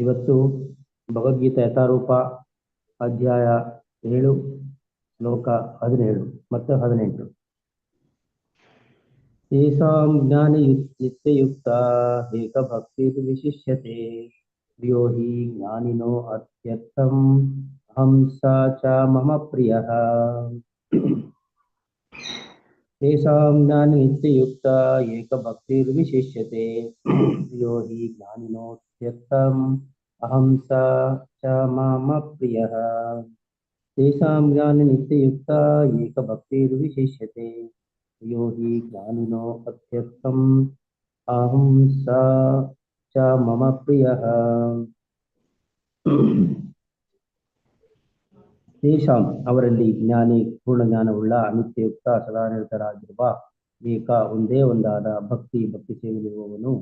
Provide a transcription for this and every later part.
ಇವತ್ತು ಭಗವದ್ಗೀತಾ ಯಥಾರೂಪ ಅಧ್ಯಾಯ ಏಳು, ಶ್ಲೋಕ ಹದಿನೇಳು ಮತ್ತು ಹದಿನೆಂಟು. ತೇಷಾಂ ಜ್ಞಾನಯುಕ್ ನಿತ್ಯಯುಕ್ತ ಏಕಭಕ್ತಿರ್ ವಿಶಿಷ್ಯತೆ ಪ್ರಿಯೋ ಹಿ ಜ್ಞಾನಿನೋ ಅತ್ಯರ್ಥಂ, ಅಹಂ ಸ ಚ ಮಮ ಪ್ರಿಯಃ. ತೇಷಾಂ ಜ್ಞಾನನಿತ್ಯಯುಕ್ತ ಏಕಭಕ್ತಿರ್ವಿಶಿಷ್ಯತೆ ಪ್ರಿಯೋ ಹಿ ಜ್ಞಾನಿನೋತ್ಯರ್ಥಂ ಅಹಂ ಸ ಚ ಮಮ ಪ್ರಿಯಃ ತೇಷಾಂ ಜ್ಞಾನನಿತ್ಯಯುಕ್ತ ಏಕಭಕ್ತಿರ್ವಿಶಿಷ್ಯತೆ ಪ್ರಿಯೋ ಹಿ ಜ್ಞಾನಿನೋ ಅತ್ಯರ್ಥಂ ಅಹಂ ಸ ಚ ಮಮ ಪ್ರಿಯಃ ತೇಷಾಂ ಅವರಲ್ಲಿ ಜ್ಞಾನಿ ಪೂರ್ಣ ಜ್ಞಾನವುಳ್ಳ ಅನಿತ್ಯಯುಕ್ತ ಸದಾನಿರತರಾಗಿರುವ ಏಕ ಒಂದೇ ಒಂದಾದ, ಭಕ್ತಿ ಭಕ್ತಿ ಸೇವೆಯಲ್ಲಿರುವವನು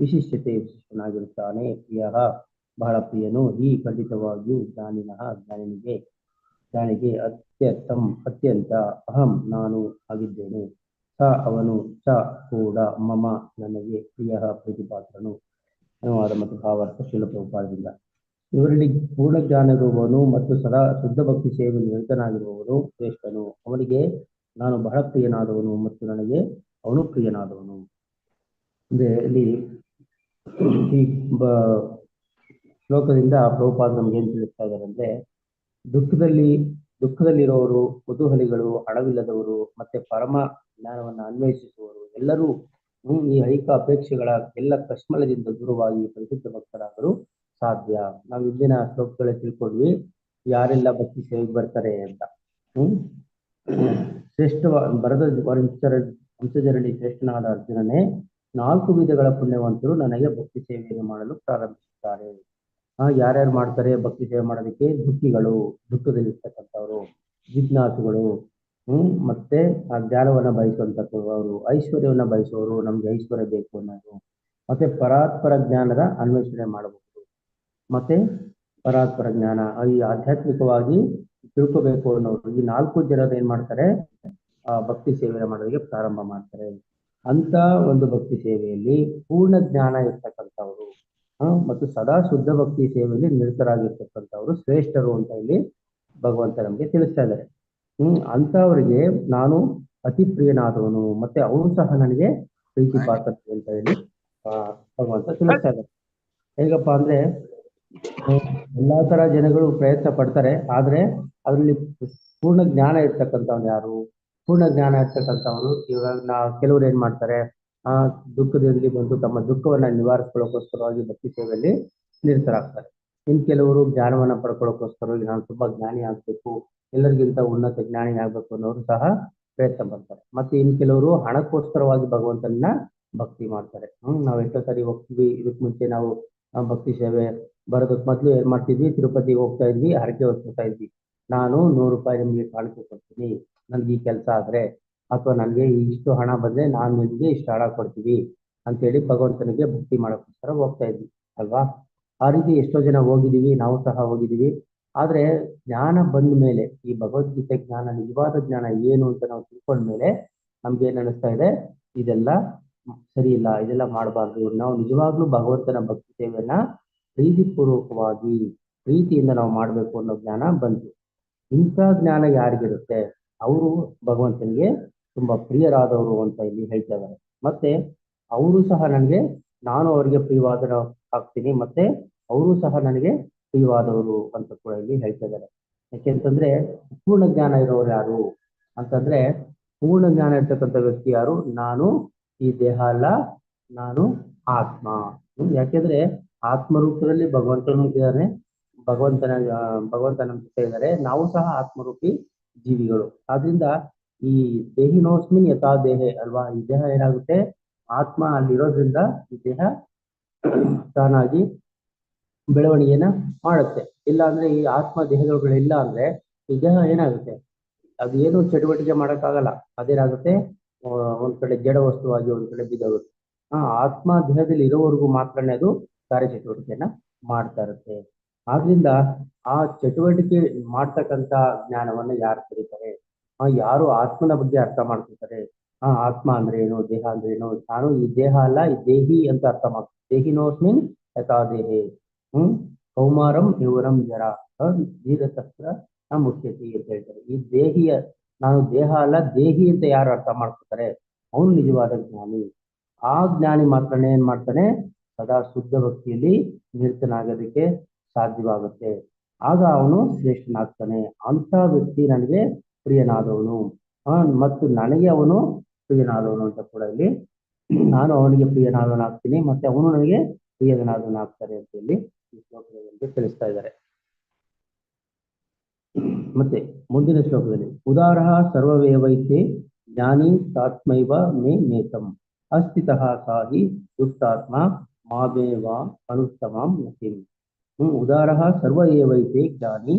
ವಿಶಿಷ್ಟತೆ ವಿಶಿಷ್ಟನಾಗಿರುತ್ತಾನೆ ಪ್ರಿಯ ಬಹಳ ಪ್ರಿಯನು. ಈ ಖಂಡಿತವಾಗಿಯೂ ಜ್ಞಾನಿನಃ ಜ್ಞಾನಿನಿಗೆ, ಜ್ಞಾನಿಗೆ ಅತ್ಯತ್ತಂ ಅತ್ಯಂತ ಅಹಂ ನಾನು ಆಗಿದ್ದೇನೆ. ಸ ಅವನು, ಚ ಕೂಡ ಮಮ ನನಗೆ ಪ್ರಿಯ ಪ್ರೀತಿಪಾತ್ರನು. ಅನುವಾದ ಮತ್ತು ಭಾವಾರ್ಥ ಶಿಲಪ್ರಭುಪಾದದಿಂದ. ಇವರಲ್ಲಿ ಪೂರ್ಣ ಜ್ಞಾನ ಇರುವವನು ಮತ್ತು ಸದಾ ಶುದ್ಧ ಭಕ್ತಿ ಸೇವೆ ನಿರತನಾಗಿರುವವನು ಶ್ರೇಷ್ಠನು. ಅವನಿಗೆ ನಾನು ಬಹಳ ಪ್ರಿಯನಾದವನು ಮತ್ತು ನನಗೆ ಅವನು ಪ್ರಿಯನಾದವನು. ಅಂದ್ರೆ ಇಲ್ಲಿ ಈ ಶ್ಲೋಕದಿಂದ ಪ್ರಭುಪಾದ ನಮ್ಗೆ ಏನ್ ತಿಳಿಸ್ತಾ ಇದ್ದಾರೆ ಅಂದ್ರೆ, ದುಃಖದಲ್ಲಿ, ದುಃಖದಲ್ಲಿರೋರು, ಕುತೂಹಲಿಗಳು ಹಣವಿಲ್ಲದವರು ಮತ್ತೆ ಪರಮ ಜ್ಞಾನವನ್ನು ಅನ್ವೇಷಿಸುವವರು ಎಲ್ಲರೂ ಈ ಐಕ ಅಪೇಕ್ಷೆಗಳ ಎಲ್ಲ ಕಷ್ಮಲದಿಂದ ದೂರವಾಗಿ ಪರಿಶುದ್ಧ ಭಕ್ತರಾಗಲು ಸಾಧ್ಯ. ನಾವು ಇಂದಿನ ಶ್ಲೋಕಗಳೇ ತಿಳ್ಕೊಂಡ್ವಿ. ಯಾರೆಲ್ಲ ಭಕ್ತಿ ಸೇವೆಗೆ ಬರ್ತಾರೆ ಅಂತ. ಹ್ಮ್? ಶ್ರೇಷ್ಠ ಬರದ ವಂಶಜರಣಿ ಶ್ರೇಷ್ಠನಾದ ಅರ್ಜುನನೇ ನಾಲ್ಕು ವಿಧಗಳ ಪುಣ್ಯವಂತರು ನನಗೆ ಭಕ್ತಿ ಸೇವೆಯನ್ನು ಮಾಡಲು ಪ್ರಾರಂಭಿಸುತ್ತಾರೆ. ಆ, ಯಾರ್ಯಾರು ಮಾಡ್ತಾರೆ ಭಕ್ತಿ ಸೇವೆ ಮಾಡೋದಕ್ಕೆ? ದುಃಖಿಗಳು, ದುಃಖದಲ್ಲಿರ್ತಕ್ಕಂಥವ್ರು, ಜಿಜ್ಞಾಸುಗಳು, ಹ್ಮ್, ಮತ್ತೆ ಆ ಜ್ಞಾನವನ್ನ ಬಯಸುವಂತಕ್ಕವರು ಐಶ್ವರ್ಯವನ್ನ ಬಯಸುವವರು, ನಮ್ಗೆ ಐಶ್ವರ್ಯ ಬೇಕು ಅನ್ನೋದು. ಮತ್ತೆ ಪರಾತ್ಪರ ಜ್ಞಾನದ ಅನ್ವೇಷಣೆ ಮಾಡಬಹುದು. ಮತ್ತೆ ಪರಾತ್ಪರ ಜ್ಞಾನ ಈ ಆಧ್ಯಾತ್ಮಿಕವಾಗಿ ತಿಳ್ಕೋಬೇಕು ಅನ್ನೋರು. ಈ ನಾಲ್ಕು ಜನರು ಏನ್ ಮಾಡ್ತಾರೆ? ಆ, ಭಕ್ತಿ ಸೇವೆ ಮಾಡೋದಕ್ಕೆ ಪ್ರಾರಂಭ ಮಾಡ್ತಾರೆ. ಅಂತ ಒಂದು ಭಕ್ತಿ ಸೇವೆಯಲ್ಲಿ ಪೂರ್ಣ ಜ್ಞಾನ ಇರ್ತಕ್ಕಂಥವ್ರು ಮತ್ತು ಸದಾ ಶುದ್ಧ ಭಕ್ತಿ ಸೇವೆಯಲ್ಲಿ ನಿರತರಾಗಿರ್ತಕ್ಕಂಥವ್ರು ಶ್ರೇಷ್ಠರು ಅಂತ ಇಲ್ಲಿ ಭಗವಂತ ನಮ್ಗೆ ತಿಳಿಸ್ತಾ ಇದ್ದಾರೆ. ಹ್ಮ್ ಅಂತವ್ರಿಗೆ ನಾನು ಅತಿ ಪ್ರಿಯನಾದವನು, ಮತ್ತೆ ಅವರು ಸಹ ನನಗೆ ಪ್ರೀತಿ ಪಾತ್ರ ಅಂತ ಹೇಳಿ ಭಗವಂತ ತಿಳಿಸ್ತಾ ಇದ್ದಾರೆ. ಹೇಗಪ್ಪ ಅಂದ್ರೆ, ಎಲ್ಲಾ ತರ ಜನಗಳು ಪ್ರಯತ್ನ ಪಡ್ತಾರೆ, ಆದ್ರೆ ಅದರಲ್ಲಿ ಪೂರ್ಣ ಜ್ಞಾನ ಇರ್ತಕ್ಕಂಥವ್ನು ಯಾರು? ಪೂರ್ಣ ಜ್ಞಾನ ಇರ್ತಕ್ಕಂಥವ್ರು ಇವಾಗ ನಾ ಕೆಲವರು ಏನ್ ಮಾಡ್ತಾರೆ, ಆ ದುಃಖದಲ್ಲಿ ಬಂದು ತಮ್ಮ ದುಃಖವನ್ನ ನಿವಾರಿಸ್ಕೊಳ್ಳೋಕೋಸ್ಕರವಾಗಿ ಭಕ್ತಿ ಸೇವೆಯಲ್ಲಿ ನಿರತರಾಗ್ತಾರೆ. ಇನ್ ಕೆಲವರು ಜ್ಞಾನವನ್ನ ಪಡ್ಕೊಳ್ಳೋಕೋಸ್ಕರವಾಗಿ ನಾನು ತುಂಬಾ ಜ್ಞಾನಿ ಆಗ್ಬೇಕು, ಎಲ್ಲರಿಗಿಂತ ಉನ್ನತ ಜ್ಞಾನಿ ಆಗ್ಬೇಕು ಅನ್ನೋರು ಸಹ ಪ್ರಯತ್ನ ಪಡ್ತಾರೆ. ಮತ್ತೆ ಇನ್ ಕೆಲವರು ಹಣಕ್ಕೋಸ್ಕರವಾಗಿ ಭಗವಂತನ ಭಕ್ತಿ ಮಾಡ್ತಾರೆ. ಹ್ಮ್, ನಾವ್ ಎಷ್ಟೋ ಸರಿ ಹೋಗ್ತೀವಿ, ಇದಕ್ ಮುಂಚೆ ನಾವು ಭಕ್ತಿ ಸೇವೆ ಬರೋದಕ್ ಮೊದ್ಲು ಏನ್ ಮಾಡ್ತಿದ್ವಿ, ತಿರುಪತಿಗೆ ಹೋಗ್ತಾ ಇದ್ವಿ, ಹರಕೆ ಹೋಗ್ತಾ ಇದ್ವಿ. ನಾನು ನೂರು ರೂಪಾಯಿ ನಿಮ್ಗೆ ಕಾಣಿಕೆ ನನ್ಗೆ ಈ ಕೆಲಸ ಆದ್ರೆ ಅಥವಾ ನನಗೆ ಇಷ್ಟು ಹಣ ಬಂದ್ರೆ ನಾನು ನಿಮಗೆ ಇಷ್ಟು ಹಣ ಕೊಡ್ತೀವಿ ಅಂತೇಳಿ ಭಗವಂತನಿಗೆ ಭಕ್ತಿ ಮಾಡೋಕ್ಕೋಸ್ಕರ ಹೋಗ್ತಾ ಇದ್ವಿ, ಅಲ್ವಾ? ಆ ರೀತಿ ಎಷ್ಟೋ ಜನ ಹೋಗಿದೀವಿ ನಾವು ಸಹ ಹೋಗಿದ್ದೀವಿ. ಆದ್ರೆ ಜ್ಞಾನ ಬಂದ ಮೇಲೆ, ಈ ಭಗವದ್ಗೀತೆ ಜ್ಞಾನ, ನಿಜವಾದ ಜ್ಞಾನ ಏನು ಅಂತ ನಾವು ತಿಳ್ಕೊಂಡ್ಮೇಲೆ ನಮ್ಗೆ ಏನ್ ಅನಿಸ್ತಾ ಇದೆ? ಇದೆಲ್ಲ ಸರಿ ಇಲ್ಲ ಇದೆಲ್ಲ ಮಾಡಬಾರ್ದು. ನಾವು ನಿಜವಾಗ್ಲೂ ಭಗವಂತನ ಭಕ್ತಿ ಸೇವೆಯನ್ನ ಪ್ರೀತಿಪೂರ್ವಕವಾಗಿ, ಪ್ರೀತಿಯಿಂದ ನಾವು ಮಾಡ್ಬೇಕು ಅನ್ನೋ ಜ್ಞಾನ ಬಂತು. ಇಂಥ ಜ್ಞಾನ ಯಾರಿಗಿರುತ್ತೆ? ಅವರು ಭಗವಂತನಿಗೆ ತುಂಬಾ ಪ್ರಿಯರಾದವರು ಅಂತ ಇಲ್ಲಿ ಹೇಳ್ತಾ ಇದ್ದಾರೆ ಮತ್ತೆ ಅವರು ಸಹ ನನಗೆ, ನಾನು ಅವರಿಗೆ ಪ್ರಿಯವಾದ ಆಗ್ತೀನಿ ಮತ್ತೆ ಅವರು ಸಹ ನನಗೆ ಪ್ರಿಯವಾದವರು ಅಂತ ಕೂಡ ಇಲ್ಲಿ ಹೇಳ್ತಾ ಇದ್ದಾರೆ ಯಾಕೆಂತಂದ್ರೆ ಪೂರ್ಣ ಜ್ಞಾನ ಇರೋರು ಯಾರು? ಅಂತಂದ್ರೆ, ಪೂರ್ಣ ಜ್ಞಾನ ಇರ್ತಕ್ಕಂಥ ವ್ಯಕ್ತಿ ಯಾರು? ನಾನು, ಈ ದೇಹ ಅಲ್ಲ, ನಾನು ಆತ್ಮ. ಯಾಕೆಂದ್ರೆ ಆತ್ಮರೂಪದಲ್ಲಿ ಭಗವಂತನು ಇದ್ದಾನೆ, ಭಗವಂತನ ಭಗವಂತ ನಮ್ಮ ಜೊತೆ ಇದ್ದಾರೆ ನಾವು ಸಹ ಆತ್ಮರೂಪಿ ಜೀವಿಗಳು. ಆದ್ರಿಂದ ಈ ದೇಹಿನೋಸ್ಮಿನ್ ಯಥಾ ದೇಹ ಅಲ್ವಾ? ಈ ದೇಹ ಏನಾಗುತ್ತೆ? ಆತ್ಮ ಅಲ್ಲಿರೋದ್ರಿಂದ ಈ ದೇಹ ತಾನಾಗಿ ಬೆಳವಣಿಗೆಯನ್ನ ಮಾಡುತ್ತೆ. ಇಲ್ಲ ಅಂದ್ರೆ ಈ ಆತ್ಮ ದೇಹದೊಳಗಡೆ ಅಂದ್ರೆ ಈ ದೇಹ ಏನಾಗುತ್ತೆ? ಅದು ಏನು ಚಟುವಟಿಕೆ ಮಾಡೋಕ್ಕಾಗಲ್ಲ. ಅದೇನಾಗುತ್ತೆ? ಒಂದ್ ಕಡೆ ಜಡ ವಸ್ತುವಾಗಿ ಒಂದ್ ಕಡೆ ಬಿದ್ದೋಗುತ್ತೆ. ಆ, ಆತ್ಮ ದೇಹದಲ್ಲಿ ಇರೋವರೆಗೂ ಮಾತ್ರನೇ ಅದು ಕಾರ್ಯಚಟುವಟಿಕೆಯನ್ನ ಮಾಡ್ತಾ ಇರುತ್ತೆ. ಆದ್ರಿಂದ ಆ ಚಟುವಟಿಕೆ ಮಾಡ್ತಕ್ಕಂತ ಜ್ಞಾನವನ್ನ ಯಾರು ಕರೀತಾರೆ ಆ ಯಾರು ಆತ್ಮನ ಬಗ್ಗೆ ಅರ್ಥ ಮಾಡ್ಕೊತಾರೆ ಆ ಆತ್ಮ ಅಂದ್ರೆ ಏನು? ದೇಹ ಅಂದ್ರೆ ಏನು? ನಾನು ಈ ದೇಹ ಅಲ್ಲ, ಈ ದೇಹಿ ಅಂತ ಅರ್ಥ ಮಾಡ್ತೀನಿ ಮೀನ್ ಯಥಾ ದೇಹಿ ಹ್ಮ್? ಕೌಮಾರಂ ಯುವರಂ ಜರ. ಧೀರತಸ್ತ್ರ ನ ಮುಖ್ಯತೆ ಅಂತ ಹೇಳ್ತಾರೆ. ಈ ದೇಹಿಯ, ನಾನು ದೇಹ ಅಲ್ಲ, ದೇಹಿ ಅಂತ ಯಾರು ಅರ್ಥ ಮಾಡ್ಕೊತಾರೆ ಅವನು ನಿಜವಾದ ಜ್ಞಾನಿ. ಆ ಜ್ಞಾನಿ ಮಾತ್ರನೇ ಏನ್ ಮಾಡ್ತಾನೆ? ಸದಾ ಶುದ್ಧ ಭಕ್ತಿಯಲ್ಲಿ ನಿರತನಾಗೋದಕ್ಕೆ ಸಾಧ್ಯವಾಗುತ್ತೆ. ಆಗ ಅವನು ಶ್ರೇಷ್ಠನಾಗ್ತಾನೆ. ಅಂತ ವ್ಯಕ್ತಿ ನನಗೆ ಪ್ರಿಯನಾದವನು. ಮತ್ತು ನನಗೆ ಅವನು ಪ್ರಿಯನಾದವನು ಅಂತ ಕೂಡ ಇಲ್ಲಿ ನಾನು ಅವನಿಗೆ ಪ್ರಿಯನಾದವನಾಗ್ತೀನಿ, ಮತ್ತೆ ಅವನು ನನಗೆ ಪ್ರಿಯನಾದವನಾಗ್ತಾರೆ ಅಂತ ಹೇಳಿ ಈ ಶ್ಲೋಕದಲ್ಲಿ ತಿಳಿಸ್ತಾ ಇದ್ದಾರೆ. ಮತ್ತೆ ಮುಂದಿನ ಶ್ಲೋಕದಲ್ಲಿ, ಉದಾರ ಸರ್ವವೇವೈತೆ ಜ್ಞಾನಿ ತಾತ್ಮೈವ ಮೇ ನೇತಂ ಅಸ್ಥಿತಃ ಸಾಹಿ ಯುಕ್ತಾತ್ಮ ಮಾಬೇವ ಅನುತ್ತಮಂ ನತಿಂ ಹ್ಮ್, ಉದಾರ ಸರ್ವ ಏವೈತೆ ಜ್ಞಾನಿ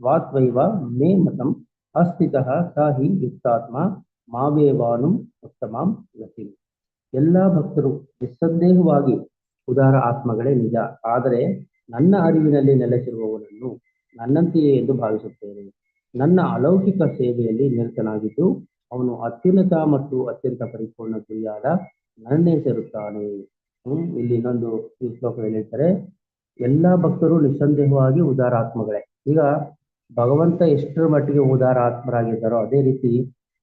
ಸ್ವಾತ್ವೈವ ಮೇ ಮತಂ ಅಸ್ಥಿತಃ ಹಿ ಯುಕ್ತಾತ್ಮ ಮಾವೇವಾನು ಉತ್ತಮಾಂ ಎಲ್ಲ ಭಕ್ತರು ನಿಸ್ಸಂದೇಹವಾಗಿ ಉದಾರ ಆತ್ಮಗಳೇ ನಿಜ. ಆದರೆ ನನ್ನ ಅರಿವಿನಲ್ಲಿ ನೆಲೆಸಿರುವವನನ್ನು ನನ್ನಂತೆಯೇ ಎಂದು ಭಾವಿಸುತ್ತೇನೆ. ನನ್ನ ಅಲೌಕಿಕ ಸೇವೆಯಲ್ಲಿ ನಿರತನಾಗಿದ್ದು ಅವನು ಅತ್ಯುನ್ನತ ಮತ್ತು ಅತ್ಯಂತ ಪರಿಪೂರ್ಣ ಗುರಿಯಾದ ನನ್ನೇ ಸೇರುತ್ತಾನೆ. ಇಲ್ಲಿ ಇನ್ನೊಂದು ಈ ಶ್ಲೋಕದಲ್ಲಿ ಹೇಳ್ತಾರೆ? ಎಲ್ಲ ಭಕ್ತರು ನಿಸ್ಸಂದೇಹವಾಗಿ ಉದಾರ ಆತ್ಮಗಳೇ ಈಗ ಭಗವಂತ ಎಷ್ಟರ ಮಟ್ಟಿಗೆ ಉದಾರ ಆತ್ಮರಾಗಿದ್ದಾರೋ ಅದೇ ರೀತಿ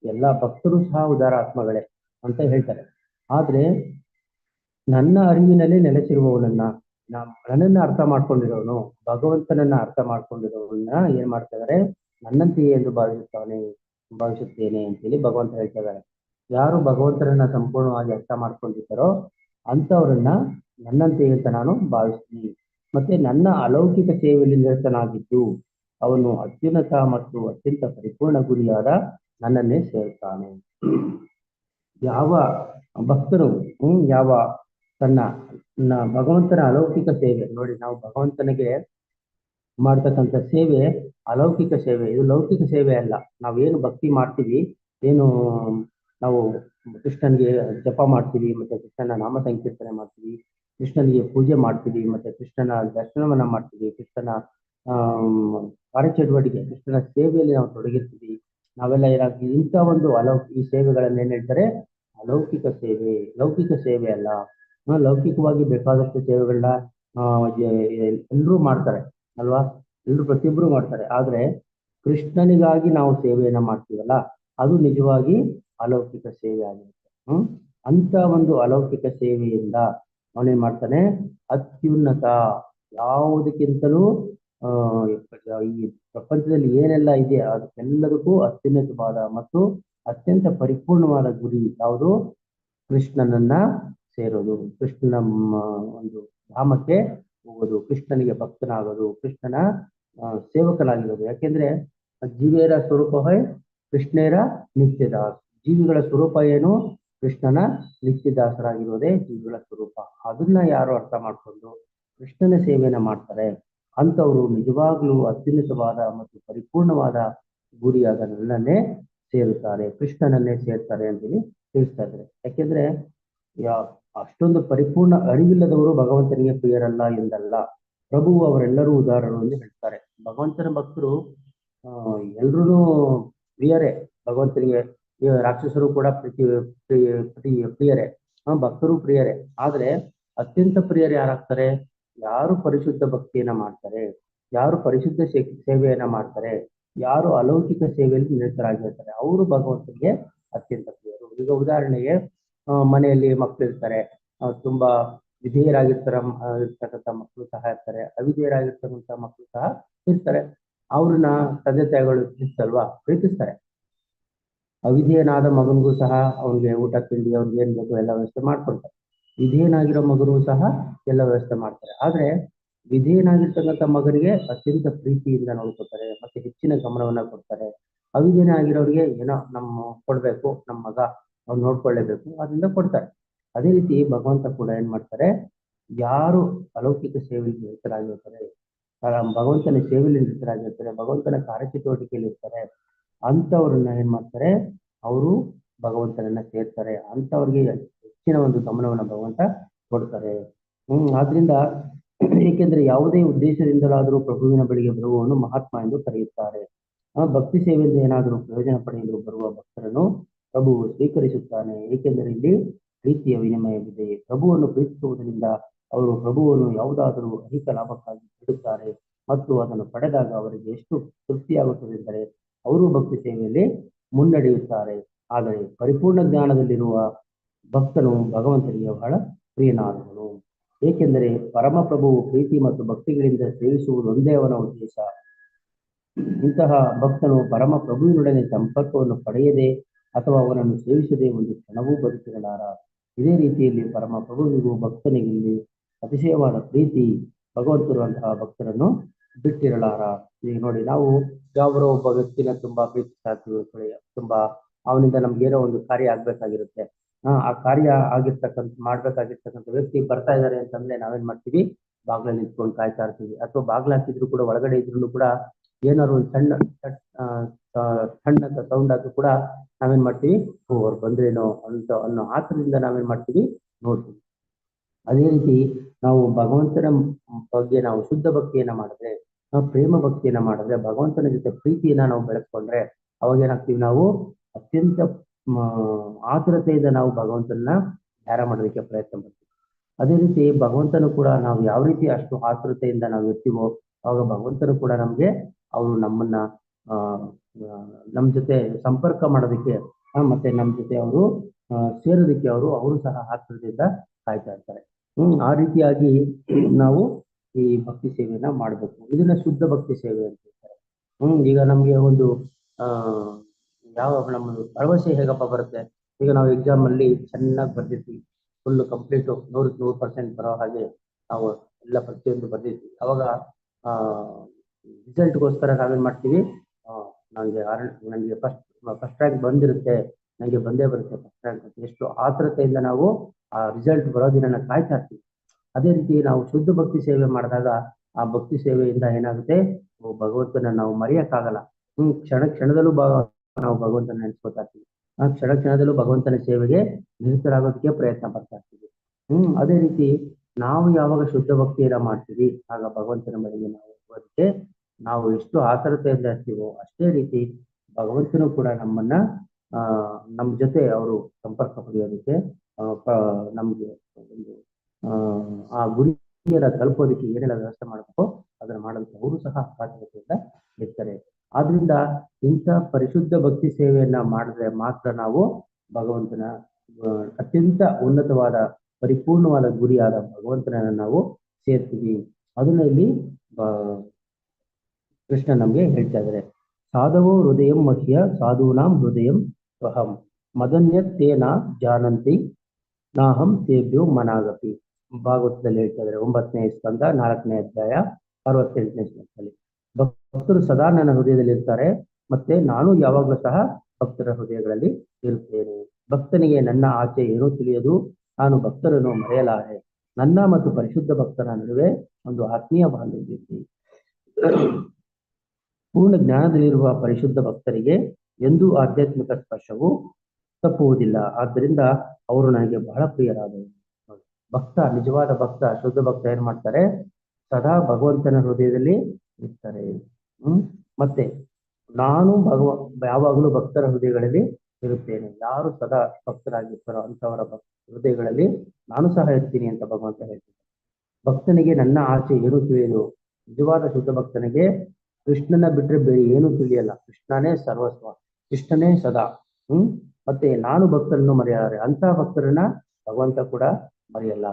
ಎಲ್ಲ ಭಕ್ತರು ಸಹ ಉದಾರ ಆತ್ಮಗಳೇ ಅಂತ ಹೇಳ್ತಾರೆ. ಆದ್ರೆ ನನ್ನ ಅರಿವಿನಲ್ಲಿ ನೆಲೆಸಿರುವವನನ್ನ ನನ್ನನ್ನ ಅರ್ಥ ಮಾಡ್ಕೊಂಡಿರೋನು, ಭಗವಂತನನ್ನ ಅರ್ಥ ಮಾಡ್ಕೊಂಡಿರೋವನ್ನ ಏನ್ ಮಾಡ್ತಾ ಇದಾರೆ, ನನ್ನಂತೆಯೇ ಎಂದು ಭಾವಿಸುತ್ತಾನೆ, ಭಾವಿಸುತ್ತೇನೆ ಅಂತೇಳಿ ಭಗವಂತ ಹೇಳ್ತಾ ಇದ್ದಾರೆ ಯಾರು ಭಗವಂತನನ್ನ ಸಂಪೂರ್ಣವಾಗಿ ಅರ್ಥ ಮಾಡ್ಕೊಂಡಿದ್ದಾರೋ ಅಂತವ್ರನ್ನ ನನ್ನಂತೆಯೇ ಅಂತ ನಾನು ಭಾವಿಸ್ತೀನಿ. ಮತ್ತೆ ನನ್ನ ಅಲೌಕಿಕ ಸೇವೆಯಲ್ಲಿ ನಿರತನಾಗಿದ್ದು, ಅವನು ಅತ್ಯುನ್ನತ ಮತ್ತು ಅತ್ಯಂತ ಪರಿಪೂರ್ಣ ಗುರಿಯಾದ ನನ್ನನ್ನೇ ಸೇರ್ತಾನೆ ಯಾವ ಭಕ್ತರು, ಹ್ಮ್, ಯಾವ ತನ್ನ ಭಗವಂತನ ಅಲೌಕಿಕ ಸೇವೆ, ನೋಡಿ ನಾವು ಭಗವಂತನಿಗೆ ಮಾಡ್ತಕ್ಕಂಥ ಸೇವೆ ಅಲೌಕಿಕ ಸೇವೆ. ಇದು ಲೌಕಿಕ ಸೇವೆ ಅಲ್ಲ. ನಾವೇನು ಭಕ್ತಿ ಮಾಡ್ತೀವಿ, ಏನು ನಾವು ಕೃಷ್ಣನ್ಗೆ ಜಪ ಮಾಡ್ತೀವಿ, ಮತ್ತೆ ಕೃಷ್ಣನ ನಾಮ ಸಂಕೀರ್ತನೆ ಮಾಡ್ತೀವಿ ಕೃಷ್ಣನಿಗೆ ಪೂಜೆ ಮಾಡ್ತೀವಿ, ಮತ್ತೆ ಕೃಷ್ಣನ ದರ್ಶನವನ್ನ ಮಾಡ್ತೀವಿ, ಕೃಷ್ಣನ ಕಾರ್ಯ ಕಾರ್ಯಚಟುವಟಿಕೆ, ಕೃಷ್ಣನ ಸೇವೆಯಲ್ಲಿ ನಾವು ತೊಡಗಿರ್ತೀವಿ. ನಾವೆಲ್ಲ ಏನಾಗ್ತೀವಿ, ಇಂಥ ಒಂದು ಅಲೌ ಈ ಸೇವೆಗಳನ್ನ ಏನ್ ಹೇಳ್ತಾರೆ? ಅಲೌಕಿಕ ಸೇವೆ, ಲೌಕಿಕ ಸೇವೆ ಅಲ್ಲ. ಲೌಕಿಕವಾಗಿ ಬೇಕಾದಷ್ಟು ಸೇವೆಗಳನ್ನ ಎಲ್ಲರೂ ಮಾಡ್ತಾರೆ, ಅಲ್ವಾ? ಎಲ್ಲರೂ ಪ್ರತಿಯೊಬ್ರು ಮಾಡ್ತಾರೆ. ಆದ್ರೆ ಕೃಷ್ಣನಿಗಾಗಿ ನಾವು ಸೇವೆಯನ್ನ ಮಾಡ್ತೀವಲ್ಲ, ಅದು ನಿಜವಾಗಿ ಅಲೌಕಿಕ ಸೇವೆ ಆಗಿರುತ್ತೆ. ಹ್ಮ್? ಅಂತ ಒಂದು ಅಲೌಕಿಕ ಸೇವೆಯಿಂದ ಅವನೇನ್ ಮಾಡ್ತಾನೆ. ಅತ್ಯುನ್ನತ. ಯಾವುದಕ್ಕಿಂತಲೂ, ಆ, ಈ ಪ್ರಪಂಚದಲ್ಲಿ ಏನೆಲ್ಲ ಇದೆ, ಅದಕ್ಕೆಲ್ಲದಕ್ಕೂ ಅತ್ಯುನ್ನತವಾದ ಮತ್ತು ಅತ್ಯಂತ ಪರಿಪೂರ್ಣವಾದ ಗುರಿ ಯಾವುದು? ಕೃಷ್ಣನನ್ನ ಸೇರೋದು. ಕೃಷ್ಣನ ಒಂದು ಧಾಮಕ್ಕೆ ಹೋಗೋದು. ಕೃಷ್ಣನಿಗೆ ಭಕ್ತನಾಗೋದು. ಕೃಷ್ಣನ ಸೇವಕನಾಗಿರೋದು. ಯಾಕೆಂದ್ರೆ ಜೀವಿಯರ ಸ್ವರೂಪ ಕೃಷ್ಣೇರ ನಿತ್ಯದ ಜೀವಿಗಳ ಸ್ವರೂಪ ಏನು? ಕೃಷ್ಣನ ನಿತ್ಯದಾಸರಾಗಿರೋದೇ ಜೀವಿಗಳ ಸ್ವರೂಪ. ಅದನ್ನ ಯಾರು ಅರ್ಥ ಮಾಡ್ಕೊಂಡು ಕೃಷ್ಣನ ಸೇವೆಯನ್ನ ಮಾಡ್ತಾರೆ? ಅಂತವರು ನಿಜವಾಗ್ಲೂ ಅತ್ಯುನ್ನತವಾದ ಮತ್ತು ಪರಿಪೂರ್ಣವಾದ ಗುರಿಯಾದ ನನ್ನನ್ನೇ ಸೇರುತ್ತಾರೆ, ಕೃಷ್ಣನನ್ನೇ ಸೇರ್ತಾರೆ ಅಂತೇಳಿ ತಿಳಿಸ್ತಾ ಇದ್ದಾರೆ. ಯಾಕೆಂದ್ರೆ ಅಷ್ಟೊಂದು ಪರಿಪೂರ್ಣ ಅರಿವಿಲ್ಲದವರು ಭಗವಂತನಿಗೆ ಪ್ರಿಯರಲ್ಲ ಎಂದಲ್ಲ. ಪ್ರಭು ಅವರೆಲ್ಲರೂ ಉದಾಹರಣೆ ಎಂದು ಹೇಳ್ತಾರೆ. ಭಗವಂತನ ಭಕ್ತರು, ಆ ಎಲ್ರೂ ಪ್ರಿಯರೇ ಭಗವಂತನಿಗೆ. ರಾಕ್ಷಸರು ಕೂಡ ಪ್ರೀತಿ ಪ್ರಿಯ- ಪ್ರಿಯ ಪ್ರಿಯರೇ. ಭಕ್ತರು ಪ್ರಿಯರೇ. ಆದ್ರೆ ಅತ್ಯಂತ ಪ್ರಿಯರು ಯಾರಾಗ್ತಾರೆ? ಯಾರು ಪರಿಶುದ್ಧ ಭಕ್ತಿಯನ್ನ ಮಾಡ್ತಾರೆ? ಯಾರು ಪರಿಶುದ್ಧ ಸೇವೆಯನ್ನ ಮಾಡ್ತಾರೆ? ಯಾರು ಅಲೌಕಿಕ ಸೇವೆಯಲ್ಲಿ ನಿರತರಾಗಿರ್ತಾರೆ? ಅವರು ಭಗವಂತನಿಗೆ ಅತ್ಯಂತ ಪ್ರಿಯರು. ಈಗ ಉದಾಹರಣೆಗೆ ಮನೆಯಲ್ಲಿ ಮಕ್ಕಳು ಇರ್ತಾರೆ. ತುಂಬಾ ವಿಧೇಯರಾಗಿರ್ತಾರ ಇರ್ತಕ್ಕಂಥ ಮಕ್ಕಳು ಸಹ ಇರ್ತಾರೆ. ಅವಿಧೇಯರಾಗಿರ್ತಕ್ಕಂಥ ಮಕ್ಕಳು ಸಹ ಇರ್ತಾರೆ. ಅವ್ರನ್ನ ತಂದೆ ತಾಯಿಗಳು ಪ್ರೀತಿಸಲ್ವಾ ಪ್ರೀತಿಸ್ತಾರೆ. ಅವಿಧೇಯನಾದ ಮಗನಿಗೂ ಸಹ ಅವನಿಗೆ ಊಟ, ತಿಂಡಿ, ಅವ್ನಿಗೆ ಏನ್ ಬೇಕು ಎಲ್ಲ ವ್ಯವಸ್ಥೆ ಮಾಡ್ಕೊಡ್ತಾರೆ. ವಿಧೇಯನಾಗಿರೋ ಮಗನಿಗೂ ಸಹ ಎಲ್ಲ ವ್ಯವಸ್ಥೆ ಮಾಡ್ತಾರೆ. ಆದ್ರೆ ವಿಧೇಯನಾಗಿರ್ತಕ್ಕಂಥ ಮಗನಿಗೆ ಅತ್ಯಂತ ಪ್ರೀತಿಯಿಂದ ನೋಡ್ಕೊತಾರೆ ಮತ್ತೆ ಹೆಚ್ಚಿನ ಗಮನವನ್ನ ಕೊಡ್ತಾರೆ. ಅವಿಧೇಯನಾಗಿರೋರಿಗೆ ಏನೋ ನಮ್ಮ ಕೊಡ್ಬೇಕು, ನಮ್ಮ ಮಗ ಅವ್ನು ನೋಡ್ಕೊಳ್ಳೇಬೇಕು ಅದರಿಂದ ಕೊಡ್ತಾರೆ. ಅದೇ ರೀತಿ ಭಗವಂತ ಕೂಡ ಏನ್ ಮಾಡ್ತಾರೆ, ಯಾರು ಅಲೌಕಿಕ ಸೇವೆಯಲ್ಲಿ ನಿರತರಾಗಿರ್ತಾರೆ ಭಗವಂತನ ಸೇವೆಯಲ್ಲಿ ನಿರತರಾಗಿರ್ತಾರೆ, ಭಗವಂತನ ಕಾರ್ಯಚಟುವಟಿಕೆಯಲ್ಲಿ ಇರ್ತಾರೆ ಅಂಥವ್ರನ್ನ ಏನ್ ಮಾಡ್ತಾರೆ? ಅವರು ಭಗವಂತನನ್ನ ಸೇರ್ತಾರೆ ಅಂಥವ್ರಿಗೆ ಹೆಚ್ಚಿನ ಒಂದು ಗಮನವನ್ನ ಭಗವಂತ ಕೊಡ್ತಾರೆ. ಹ್ಮ್, ಆದ್ರಿಂದ ಏಕೆಂದ್ರೆ ಯಾವುದೇ ಉದ್ದೇಶದಿಂದಲಾದರೂ ಪ್ರಭುವಿನ ಬಳಿಗೆ ಬರುವವನು ಮಹಾತ್ಮ ಎಂದು ಕರೆಯುತ್ತಾರೆ. ಆ ಭಕ್ತಿ ಸೇವೆಯಿಂದ ಏನಾದರೂ ಪ್ರಯೋಜನ ಪಡೆಯಲು ಬರುವ ಭಕ್ತರನ್ನು ಪ್ರಭು ಸ್ವೀಕರಿಸುತ್ತಾನೆ. ಏಕೆಂದರೆ ಇಲ್ಲಿ ಪ್ರೀತಿಯ ವಿನಿಮಯವಿದೆ. ಪ್ರಭುವನ್ನು ಪ್ರೀತಿಸುವುದರಿಂದ ಅವರು ಪ್ರಭುವನ್ನು ಯಾವುದಾದರೂ ಅಧಿಕ ಲಾಭಕ್ಕಾಗಿ ಬಿಡುತ್ತಾರೆ ಮತ್ತು ಅದನ್ನು ಪಡೆದಾಗ ಅವರಿಗೆ ಎಷ್ಟು ತೃಪ್ತಿಯಾಗುತ್ತದೆ ಎಂದರೆ ಅವರು ಭಕ್ತಿ ಸೇವೆಯಲ್ಲಿ ಮುನ್ನಡೆಯುತ್ತಾರೆ. ಆದರೆ ಪರಿಪೂರ್ಣ ಜ್ಞಾನದಲ್ಲಿರುವ ಭಕ್ತನು ಭಗವಂತನಿಗೆ ಬಹಳ ಪ್ರಿಯನಾದವನು. ಏಕೆಂದರೆ ಪರಮಪ್ರಭುವು ಪ್ರೀತಿ ಮತ್ತು ಭಕ್ತಿಗಳಿಂದ ಸೇವಿಸುವುದು ಒಂದೇ ಅವನ ಉದ್ದೇಶ. ಇಂತಹ ಭಕ್ತನು ಪರಮ ಪ್ರಭುವಿನೊಡನೆ ಸಂಪರ್ಕವನ್ನು ಪಡೆಯದೆ ಅಥವಾ ಅವನನ್ನು ಸೇವಿಸದೆ ಒಂದು ಕ್ಷಣವೂ ಬದುಕಿರಲಾರ. ಇದೇ ರೀತಿಯಲ್ಲಿ ಪರಮ ಪ್ರಭುವಿಗೂ ಭಕ್ತನಿಗಿಲ್ಲಿ ಅತಿಶಯವಾದ ಪ್ರೀತಿ ಭಗವಂತರುವಂತಹ ಭಕ್ತರನ್ನು ಬಿಟ್ಟಿರಲಾರ. ಈಗ ನೋಡಿ, ನಾವು ಯಾವರೋ ಒಬ್ಬ ವ್ಯಕ್ತಿನ ತುಂಬಾ ಪ್ರೀತಿಸ್ತಾ ಇರ್ತೀವಿ ತುಂಬಾ ಅವನಿಂದ ನಮ್ಗೆ ಏನೋ ಒಂದು ಕಾರ್ಯ ಆಗ್ಬೇಕಾಗಿರುತ್ತೆ. ಆ ಆ ಕಾರ್ಯ ಆಗಿರ್ತಕ್ಕಂಥ, ಮಾಡ್ಬೇಕಾಗಿರ್ತಕ್ಕಂಥ ವ್ಯಕ್ತಿ ಬರ್ತಾ ಇದಾರೆ ಅಂತಂದ್ರೆ ನಾವೇನ್ ಮಾಡ್ತೀವಿ? ಬಾಗ್ಲಲ್ಲಿ ನಿಂತ್ಕೊಂಡು ಕಾಯ್ತಾ ಇರ್ತೀವಿ. ಅಥವಾ ಬಾಗ್ಲ ಹಾಕಿದ್ರು ಕೂಡ, ಒಳಗಡೆ ಇದ್ರು ಕೂಡ ಏನಾದ್ರು ಒಂದು ಸಣ್ಣ ಸಣ್ಣ ಸೌಂಡ್ ಆದ್ರೂ ಕೂಡ ನಾವೇನ್ ಮಾಡ್ತೀವಿ? ಅವ್ರು ಬಂದ್ರೇನೋ ಅಂತ ಅನ್ನೋ ಆತರದಿಂದ ನಾವೇನ್ ಮಾಡ್ತೀವಿ? ನೋಡ್ತೀವಿ. ಅದೇ ರೀತಿ ನಾವು ಭಗವಂತನ ಬಗ್ಗೆ ನಾವು ಶುದ್ಧ ಭಕ್ತಿಯನ್ನ ಮಾಡಿದ್ರೆ ನಾವು ಪ್ರೇಮ ಭಕ್ತಿಯನ್ನ ಮಾಡಿದ್ರೆ ಭಗವಂತನ ಜೊತೆ ಪ್ರೀತಿಯನ್ನ ನಾವು ಬೆಳೆಸ್ಕೊಂಡ್ರೆ ಅವಾಗ ಏನಾಗ್ತೀವಿ ನಾವು ಅತ್ಯಂತ ಆತುರತೆಯಿಂದ ನಾವು ಭಗವಂತನ ಧ್ಯಾನ ಮಾಡೋದಕ್ಕೆ ಪ್ರಯತ್ನ ಮಾಡ್ತೀವಿ ಅದೇ ರೀತಿ ಭಗವಂತನು ಕೂಡ ನಾವು ಯಾವ ರೀತಿ ಅಷ್ಟು ಆತುರತೆಯಿಂದ ನಾವು ಇರ್ತೀವೋ ಅವಾಗ ಭಗವಂತನು ಕೂಡ ನಮ್ಗೆ ಅವರು ನಮ್ಮನ್ನ ಆ ಆ, ನಮ್ ಜೊತೆ ಸಂಪರ್ಕ ಮಾಡೋದಕ್ಕೆ ಮತ್ತೆ ನಮ್ ಜೊತೆ ಅವರು ಸೇರೋದಕ್ಕೆ ಅವರು ಅವರು ಸಹ ಆತುರದಿಂದ ಕಾಯ್ತಾ ಇರ್ತಾರೆ. ಆ ರೀತಿಯಾಗಿ ನಾವು ಈ ಭಕ್ತಿ ಸೇವೆಯನ್ನ ಮಾಡಬೇಕು. ಇದನ್ನ ಶುದ್ಧ ಭಕ್ತಿ ಸೇವೆ ಅಂತ ಹೇಳ್ತಾರೆ. ಹ್ಮ್, ಈಗ ನಮ್ಗೆ ಒಂದು, ಆ, ಯಾವ ನಮ್ಮ ಭರವಸೆ ಹೇಗಪ್ಪ ಬರುತ್ತೆ? ಈಗ ನಾವು ಎಕ್ಸಾಮ್ ಅಲ್ಲಿ ಚೆನ್ನಾಗಿ ಬರ್ದಿರ್ತೀವಿ. ಫುಲ್ ಕಂಪ್ಲೀಟ್ ನೂರಕ್ಕೆ ನೂರು ಪರ್ಸೆಂಟ್ ಬರೋ ಹಾಗೆ ನಾವು ಎಲ್ಲ ಪ್ರತಿಯೊಂದು ಬರ್ದಿದ್ವಿ ಅವಾಗ, ಆ ರಿಸಲ್ಟ್ಗೋಸ್ಕರ ನಾವೇನ್ ಮಾಡ್ತೀವಿ? ನನಗೆ ನನಗೆ ಫಸ್ಟ್ ಫಸ್ಟ್ ರ್ಯಾಂಕ್ ಬಂದಿರುತ್ತೆ. ನನಗೆ ಬಂದೇ ಬರುತ್ತೆ ಕಷ್ಟ ಅಂತ ಎಷ್ಟು ಆತುರತೆಯಿಂದ ನಾವು ಆ ರಿಸಲ್ಟ್ ಬರೋ ದಿನ ಕಾಯ್ತಾ ಇರ್ತೀವಿ. ಅದೇ ರೀತಿ ನಾವು ಶುದ್ಧ ಭಕ್ತಿ ಸೇವೆ ಮಾಡಿದಾಗ ಆ ಭಕ್ತಿ ಸೇವೆಯಿಂದ ಏನಾಗುತ್ತೆ? ಭಗವಂತನ ನಾವು ಮರೆಯಕ್ಕಾಗಲ್ಲ. ಹ್ಮ್, ಕ್ಷಣ ಕ್ಷಣದಲ್ಲೂ ನಾವು ಭಗವಂತನ ನೆನೆಸ್ಕೊತಾ ಇರ್ತೀವಿ. ಆ ಕ್ಷಣ ಕ್ಷಣದಲ್ಲೂ ಭಗವಂತನ ಸೇವೆಗೆ ನಿರತರಾಗೋದಕ್ಕೆ ಪ್ರಯತ್ನ ಪಡ್ತಾ ಇರ್ತೀವಿ. ಹ್ಮ್, ಅದೇ ರೀತಿ ನಾವು ಯಾವಾಗ ಶುದ್ಧ ಭಕ್ತಿಯನ್ನ ಮಾಡ್ತೀವಿ, ಆಗ ಭಗವಂತನ ಮನೆಗೆ ನಾವು ಹೋಗೋದಕ್ಕೆ ನಾವು ಎಷ್ಟು ಆತರತೆಯಿಂದ ಇರ್ತೀವೋ ಅಷ್ಟೇ ರೀತಿ ಭಗವಂತನು ಕೂಡ ನಮ್ಮನ್ನ ನಮ್ಮ ಜೊತೆ ಅವರು ಸಂಪರ್ಕ ಪಡೆಯೋದಕ್ಕೆ ನಮಗೆ ಒಂದು ಆ, ಗುರಿಯನ್ನ ತಲುಪೋದಕ್ಕೆ ಏನೆಲ್ಲ ವ್ಯವಸ್ಥೆ ಮಾಡಬೇಕೋ ಅದನ್ನ ಮಾಡೋದಕ್ಕೆ ಅವರು ಸಹ ಆತುರತೆಯಿಂದ ಇರ್ತಾರೆ ಆದ್ರಿಂದ ಇಂಥ ಪರಿಶುದ್ಧ ಭಕ್ತಿ ಸೇವೆಯನ್ನ ಮಾಡಿದ್ರೆ ಮಾತ್ರ ನಾವು ಭಗವಂತನ ಅತ್ಯಂತ ಉನ್ನತವಾದ ಪರಿಪೂರ್ಣವಾದ ಗುರಿಯಾದ ಭಗವಂತನನ್ನ ನಾವು ಸೇರ್ತೀವಿ. ಅದನ್ನ ಇಲ್ಲಿ ಕೃಷ್ಣ ನಮ್ಗೆ ಹೇಳ್ತಾ ಇದ್ದಾರೆ. ಸಾಧವೋ ಹೃದಯಂ ಮಹ್ಯ ಸಾಧೂನಾಂ ಹೃದಯಂ ಸ್ವಹಂ ಮದನ್ಯತ್ತೇನ ಜಾನಂತಿ ನಾಹಂ ತೇಭ್ಯೋ ಮನಾಗತಿ ಭಾಗವತದಲ್ಲಿ ಹೇಳ್ತಾ ಇದ್ದಾರೆ, ಒಂಬತ್ತನೇ ಸ್ಕಂದ, ನಾಲ್ಕನೇ ಅಧ್ಯಾಯ, ಅರವತ್ತೆಂಟನೇ ಶ್ಲೋಕದಲ್ಲಿ. ಭಕ್ತರು ಸದಾ ನನ್ನ ಹೃದಯದಲ್ಲಿ ಇರ್ತಾರೆ ಮತ್ತೆ ನಾನು ಯಾವಾಗಲೂ ಸಹ ಭಕ್ತರ ಹೃದಯಗಳಲ್ಲಿ ಇರುತ್ತೇನೆ. ಭಕ್ತನಿಗೆ ನನ್ನ ಆಚೆ ಏನೂ ತಿಳಿಯದು, ನಾನು ಭಕ್ತರನ್ನು ಮರೆಯಲಾರೆ. ನನ್ನ ಮತ್ತು ಪರಿಶುದ್ಧ ಭಕ್ತರ ನಡುವೆ ಒಂದು ಆತ್ಮೀಯ ಬಾಂಧವ್ಯ ಪೂರ್ಣ ಜ್ಞಾನದಲ್ಲಿರುವ ಪರಿಶುದ್ಧ ಭಕ್ತರಿಗೆ ಎಂದೂ ಆಧ್ಯಾತ್ಮಿಕ ಸ್ಪರ್ಶವು ತಪ್ಪುವುದಿಲ್ಲ. ಆದ್ದರಿಂದ ಅವರು ನನಗೆ ಬಹಳ ಪ್ರಿಯರಾದರು. ಭಕ್ತ, ನಿಜವಾದ ಭಕ್ತ, ಶುದ್ಧ ಭಕ್ತ ಏನ್ ಮಾಡ್ತಾರೆ? ಸದಾ ಭಗವಂತನ ಹೃದಯದಲ್ಲಿ ಇರ್ತಾರೆ. ಹ್ಮ್? ಮತ್ತೆ ನಾನು ಭಗವ, ಯಾವಾಗಲೂ ಭಕ್ತರ ಹೃದಯಗಳಲ್ಲಿ ಇರುತ್ತೇನೆ. ಯಾರು ಸದಾ ಭಕ್ತರಾಗಿರ್ತಾರೋ ಅಂತವರ ಹೃದಯಗಳಲ್ಲಿ ನಾನು ಸಹ ಇರ್ತೀನಿ ಅಂತ ಭಗವಂತ ಹೇಳ್ತೀನಿ ಭಕ್ತನಿಗೆ ನನ್ನ ಆಸೆ ಏನು ತಿಳಿಯಲು? ನಿಜವಾದ ಶುದ್ಧ ಭಕ್ತನಿಗೆ ಕೃಷ್ಣನ ಬಿಟ್ರೆ ಬೇರೆ ಏನು ತಿಳಿಯಲ್ಲ. ಕೃಷ್ಣನೇ ಸರ್ವಸ್ವ. ಕೃಷ್ಣನೇ ಸದಾ. ಹ್ಮ್? ಮತ್ತೆ ನಾನು ಭಕ್ತರನ್ನು ಮರೆಯಾರೆ ಅಂತ ಭಕ್ತರನ್ನ ಭಗವಂತ ಕೂಡ ಮರೆಯಲ್ಲ.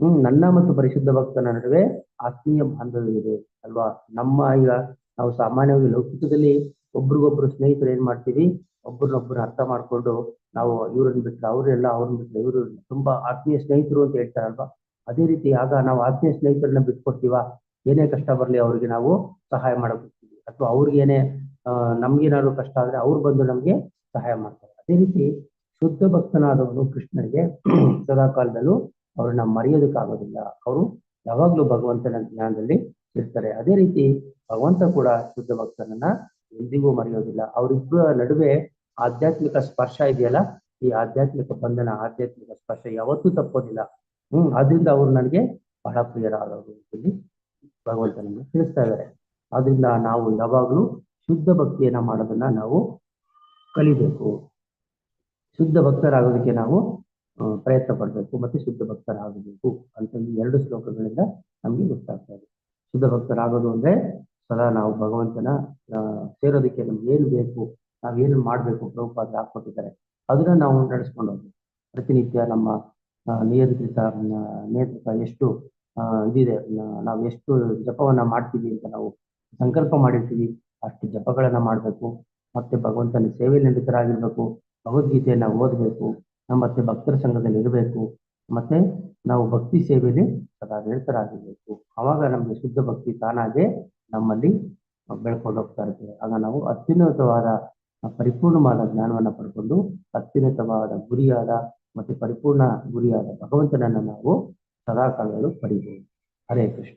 ಹ್ಮ್? ನನ್ನ ಮತ್ತು ಪರಿಶುದ್ಧ ಭಕ್ತನ ನಡುವೆ ಆತ್ಮೀಯ ಬಾಂಧವ್ಯವಿದೆ ಅಲ್ವಾ? ನಮ್ಮ ಈಗ ನಾವು ಸಾಮಾನ್ಯವಾಗಿ ಲೌಕಿಕದಲ್ಲಿ ಒಬ್ರಿಗೊಬ್ರು ಸ್ನೇಹಿತರು ಏನ್ ಮಾಡ್ತೀವಿ? ಒಬ್ರನ್ನೊಬ್ರು ಅರ್ಥ ಮಾಡ್ಕೊಂಡು ನಾವು ಇವ್ರನ್ನ ಬಿಟ್ಟರೆ ಅವ್ರೆಲ್ಲ ಅವ್ರನ್ನ ಬಿಟ್ಟರೆ ಇವರು ತುಂಬಾ ಆತ್ಮೀಯ ಸ್ನೇಹಿತರು ಅಂತ ಹೇಳ್ತಾರಲ್ವಾ? ಅದೇ ರೀತಿ ಆಗ ನಾವು ಆತ್ಮೀಯ ಸ್ನೇಹಿತರನ್ನ ಬಿಟ್ಕೊಡ್ತೀವ? ಏನೇ ಕಷ್ಟ ಬರ್ಲಿ ಅವ್ರಿಗೆ ನಾವು ಸಹಾಯ ಮಾಡಕ್ ಅಥವಾ ಅವ್ರಿಗೆ ಏನೇ ಆ, ನಮ್ಗೇನಾದ್ರು ಕಷ್ಟ ಆದ್ರೆ ಅವ್ರು ಬಂದು ನಮ್ಗೆ ಸಹಾಯ ಮಾಡ್ತಾರೆ. ಅದೇ ರೀತಿ ಶುದ್ಧ ಭಕ್ತನಾದವನು ಕೃಷ್ಣನಿಗೆ ಸದಾ ಕಾಲದಲ್ಲೂ ಅವ್ರನ್ನ ಮರೆಯೋದಕ್ಕಾಗೋದಿಲ್ಲ. ಅವರು ಯಾವಾಗ್ಲೂ ಭಗವಂತನ ಜ್ಞಾನದಲ್ಲಿ ಇರ್ತಾರೆ. ಅದೇ ರೀತಿ ಭಗವಂತ ಕೂಡ ಶುದ್ಧ ಭಕ್ತನನ್ನ ಎಂದಿಗೂ ಮರೆಯೋದಿಲ್ಲ. ಅವರಿಬ್ಬರ ನಡುವೆ ಆಧ್ಯಾತ್ಮಿಕ ಸ್ಪರ್ಶ ಇದೆಯಲ್ಲ, ಈ ಆಧ್ಯಾತ್ಮಿಕ ಬಂಧನ, ಆಧ್ಯಾತ್ಮಿಕ ಸ್ಪರ್ಶ ಯಾವತ್ತೂ ತಪ್ಪೋದಿಲ್ಲ. ಹ್ಮ್, ಆದ್ರಿಂದ ಅವ್ರು ನನಗೆ ಬಹಳ ಪ್ರಿಯರಾದವರು ಅಂತೇಳಿ ಭಗವಂತ ನಮ್ಗೆ ತಿಳಿಸ್ತಾ ಇದ್ದಾರೆ. ಆದ್ರಿಂದ ನಾವು ಯಾವಾಗಲೂ ಶುದ್ಧ ಭಕ್ತಿಯನ್ನ ಮಾಡೋದನ್ನ ನಾವು ಕಲಿಬೇಕು. ಶುದ್ಧ ಭಕ್ತರಾಗೋದಕ್ಕೆ ನಾವು ಪ್ರಯತ್ನ ಪಡಬೇಕು ಮತ್ತೆ ಶುದ್ಧ ಭಕ್ತರಾಗಬೇಕು ಅಂತ ಈ ಎರಡು ಶ್ಲೋಕಗಳಿಂದ ನಮಗೆ ಗೊತ್ತಾಗ್ತಾ ಇದೆ. ಶುದ್ಧ ಭಕ್ತರಾಗೋದು ಅಂದ್ರೆ ಸದಾ ನಾವು ಭಗವಂತನ ಸೇರೋದಕ್ಕೆ ನಮ್ಗೆ ಏನು ಬೇಕು ನಾವೇನು ಮಾಡ್ಬೇಕು ಪ್ರಭುಪಾದ ಹಾಕೊಟ್ಟಿದ್ದಾರೆ ಅದನ್ನ ನಾವು ನಡೆಸ್ಕೊಂಡು ಹೋಗ್ಬೇಕು. ಪ್ರತಿನಿತ್ಯ ನಮ್ಮ ನಿಯಂತ್ರಿತ ನಿಯಂತ್ರಿತ ಎಷ್ಟು ಇದಿದೆ ನಾವು ಎಷ್ಟು ಜಪವನ್ನ ಮಾಡ್ತೀವಿ ಅಂತ ನಾವು ಸಂಕಲ್ಪ ಮಾಡಿರ್ತೀವಿ ಅಷ್ಟು ಜಪಗಳನ್ನ ಮಾಡ್ಬೇಕು, ಮತ್ತೆ ಭಗವಂತನ ಸೇವೆ ನಿರತರಾಗಿರ್ಬೇಕು ಭಗವದ್ಗೀತೆಯನ್ನ ಓದಬೇಕು, ಮತ್ತೆ ಭಕ್ತರ ಸಂಘದಲ್ಲಿ ಇರಬೇಕು, ಮತ್ತೆ ನಾವು ಭಕ್ತಿ ಸೇವೆಯಲ್ಲಿ ಸದಾ ನಿರತರಾಗಿರ್ಬೇಕು. ಅವಾಗ ನಮ್ಗೆ ಶುದ್ಧ ಭಕ್ತಿ ತಾನಾಗೆ ನಮ್ಮಲ್ಲಿ ಬೆಳ್ಕೊಂಡು ಹೋಗ್ತಾ ಇರ್ತೇವೆ ಆಗ ನಾವು ಅತ್ಯುನ್ನತವಾದ ಪರಿಪೂರ್ಣವಾದ ಜ್ಞಾನವನ್ನ ಪಡ್ಕೊಂಡು, ಅತ್ಯುನ್ನತವಾದ ಗುರಿಯಾದ ಮತ್ತೆ ಪರಿಪೂರ್ಣ ಗುರಿಯಾದ ಭಗವಂತನನ್ನ ನಾವು ಸದಾ ಕಾಲಗಳು ಪಡಿಬಹುದು ಹರೇ ಕೃಷ್ಣ.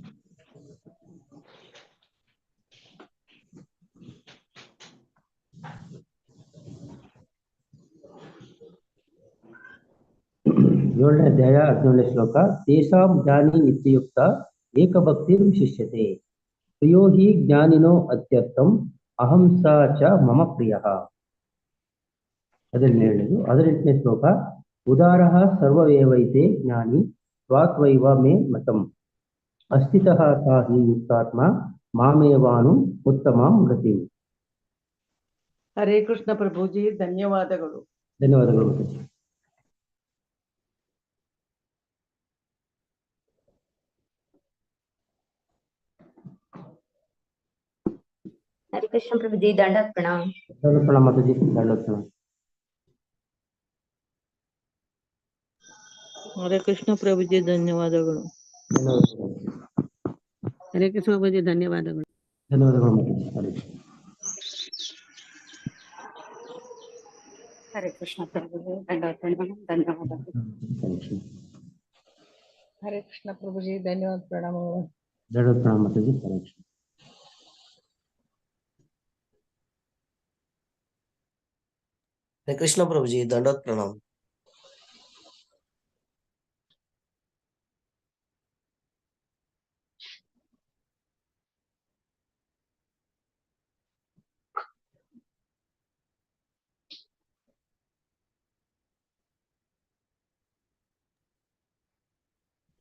ಏಳನೇ ಅಧ್ಯಾಯ ಹದಿನೇಳನೇ ಶ್ಲೋಕ ತೇಷಾಂ ಜ್ಞಾನಿ ನಿತ್ಯಯುಕ್ತ ಏಕಭಕ್ತಿ ವಿಶಿಷ್ಯತೆ. ಪ್ರಿಯೋ ಹಿ ಜ್ಞಾನಿನೋ ಅತ್ಯರ್ಥಂ ಅಹಂಸ ಚ ಮಮ ಪ್ರಿಯ. ಹದಿನೇಳನೇದು ಹದಿನೆಂಟನೇ ಶ್ಲೋಕ ಉದಾರ ಸರ್ವವೇವೈತೆ ಜ್ಞಾನಿ ಸ್ವಾತ್ವೈವ ಮೇ ಮತಂ. ಅಸ್ಥಿತಃ ಸಾ ಹಿ ಯುಕ್ತಾತ್ಮ ಮಾಮೇವಾನು ಉತ್ತಮಾಂ ಗತಿ ಹರೇ ಕೃಷ್ಣ ಪ್ರಭುಜಿ ಧನ್ಯವಾದಗಳು. ಧನ್ಯವಾದಗಳು हरे कृष्ण प्रभु जी दंडक प्रणाम ಧನ್ಯವಾದ ಪ್ರಣಾಮ ಮಾತಾಜಿ ಧನ್ಯವಾದ ಪ್ರಣಾಮ ಹರೇ ಕೃಷ್ಣ ಪ್ರಭುಜಿ ಧನ್ಯವಾದಗಳು ಧನ್ಯವಾದಗಳು ಹರೇ ಕೃಷ್ಣ ಪ್ರಭುಜಿ ಧನ್ಯವಾದಗಳು ಧನ್ಯವಾದಗಳು ಮಾತಾಜಿ ಹರೇ ಕೃಷ್ಣ. हरे कृष्ण प्रभु जी दंडक प्रणाम धन्यवाद Thank you. ಹರೇ ಕೃಷ್ಣ ಪ್ರಭುಜಿ ಧನ್ಯವಾದ ಪ್ರಣಾಮಗಳು ಧನ್ಯವಾದ ಪ್ರಣಾಮ ಮಾತಾಜಿ ಹರೇ ಕೃಷ್ಣ. श्री कृष्ण प्रभु जी दंडोत प्रणाम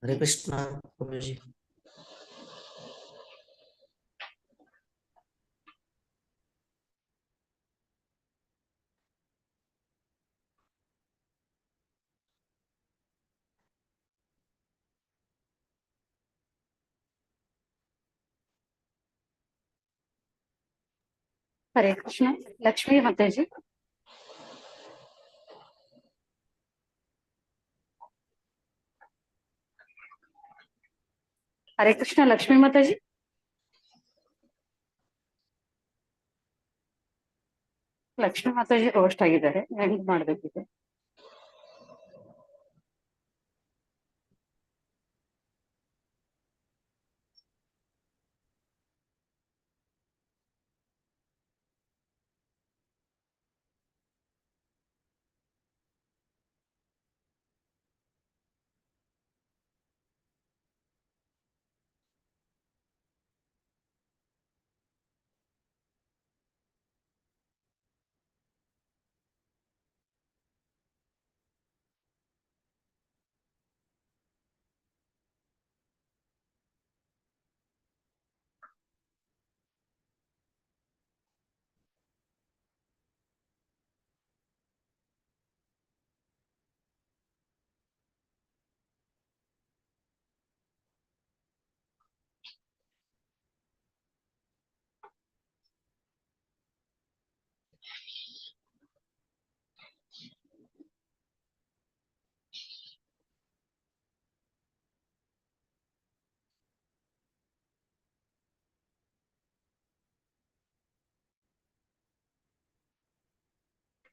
हरे कृष्ण प्रभु जी हरे कृष्ण लक्ष्मी माता जी हरे कृष्ण लक्ष्मी माता जी ಲಕ್ಷ್ಮೀ ಮಾತಾಜಿ ರೋಸ್ಟ್ ಆಗಿದ್ದಾರೆ ಹೆಂಗ್ ಮಾಡ್ಬೇಕಿದೆ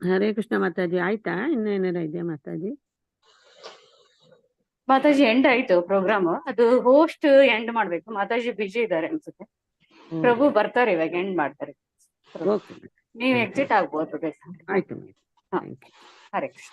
ಹರೇ ಕೃಷ್ಣ ಮಾತಾಜಿ ಆಯ್ತಾ ಇನ್ನೇನಾರ ಇದೆಯಾ ಮಾತಾಜಿ ಮಾತಾಜಿ ಎಂಡ್ ಆಯ್ತು ಪ್ರೋಗ್ರಾಮ್ ಅದು ಹೋಸ್ಟ್ ಎಂಡ್ ಮಾಡ್ಬೇಕು. ಮಾತಾಜಿ ಬಿಜಿ ಇದಾರೆ ಅನ್ಸುತ್ತೆ. ಪ್ರಭು ಬರ್ತಾರೆ ಇವಾಗ ಎಂಡ್ ಮಾಡ್ತಾರೆ. ನೀವು ಎಕ್ಸಿಟ್ ಆಗ್ಬೋದು ಬೇಕಾದ್ರೆ ಹರೇ ಕೃಷ್ಣ.